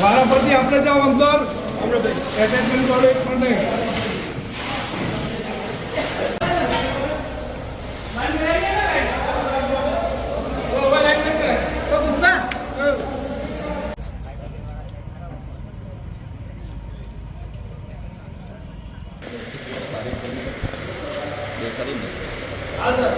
વારા પરથી આપણે જાઓ અંદર એટેચમેન્ટ વાળો એક પણ નહીં અંદર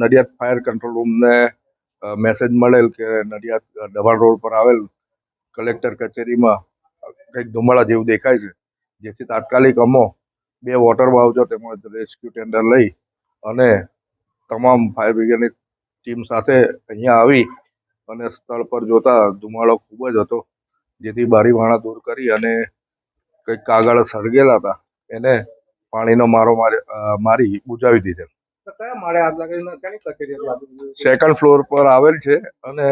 નડિયાદ ફાયર કંટ્રોલ રૂમને મેસેજ મળેલ કે નડિયાદ દબાણ રોડ પર આવેલ કલેક્ટર કચેરીમાં કંઈક ધુમાડા જેવું દેખાય છે, જેથી તાત્કાલિક અમો બે વોટર બાવજો તેમજ રેસ્ક્યુ ટેન્ડર લઈ અને તમામ ફાયર બ્રિગેડની ટીમ સાથે અહીંયા આવી અને સ્થળ પર જોતા ધુમાડો ખૂબ જ હતો, જેથી બારી વાણા દૂર કરી અને કંઈક કાગળ સળગેલા હતા, એને પાણીનો મારી મારી બુજાવી દીધેલ. સેકન્ડ ફ્લોર પર આવેલ છે અને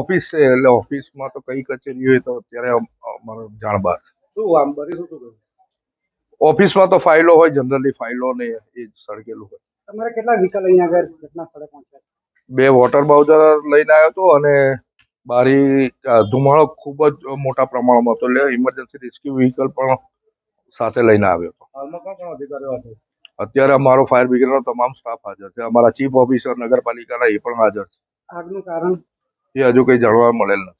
ઓફિસ છે એટલે ઓફિસમાં તો કઈ કચેરી હોય તો અત્યારે અમારો જાણ બહાર છે. શું આમ બરી શું ઓફિસમાં તો ફાઇલો હોય જનરલી ફાઇલો ને એ સળગેલું હોય. તમારે કેટલા વ્હીકલ અહીંયા આગળ ઘટના સ્થળે પહોંચ્યા? બે વોટર બાઉઝર લઈને આવ્યો હતો અને બારી ધુમાડો ખૂબ જ મોટા પ્રમાણમાં હતો. એટલે ઇમરજન્સી રેસ્ક્યુ વ્હીકલ પણ સાથે લઈને આવ્યો હતો. હાલમાં કોણ કોણ અધિકારીઓ હતા અત્યારે અમારો ફાયર બ્રિગેડનો તમામ સ્ટાફ હાજર છે. અમારા ચીફ ઓફિસર નગરપાલિકાના એ પણ હાજર આગનું કારણ? છે એ હજુ કંઈ જાણવા મળેલ નથી.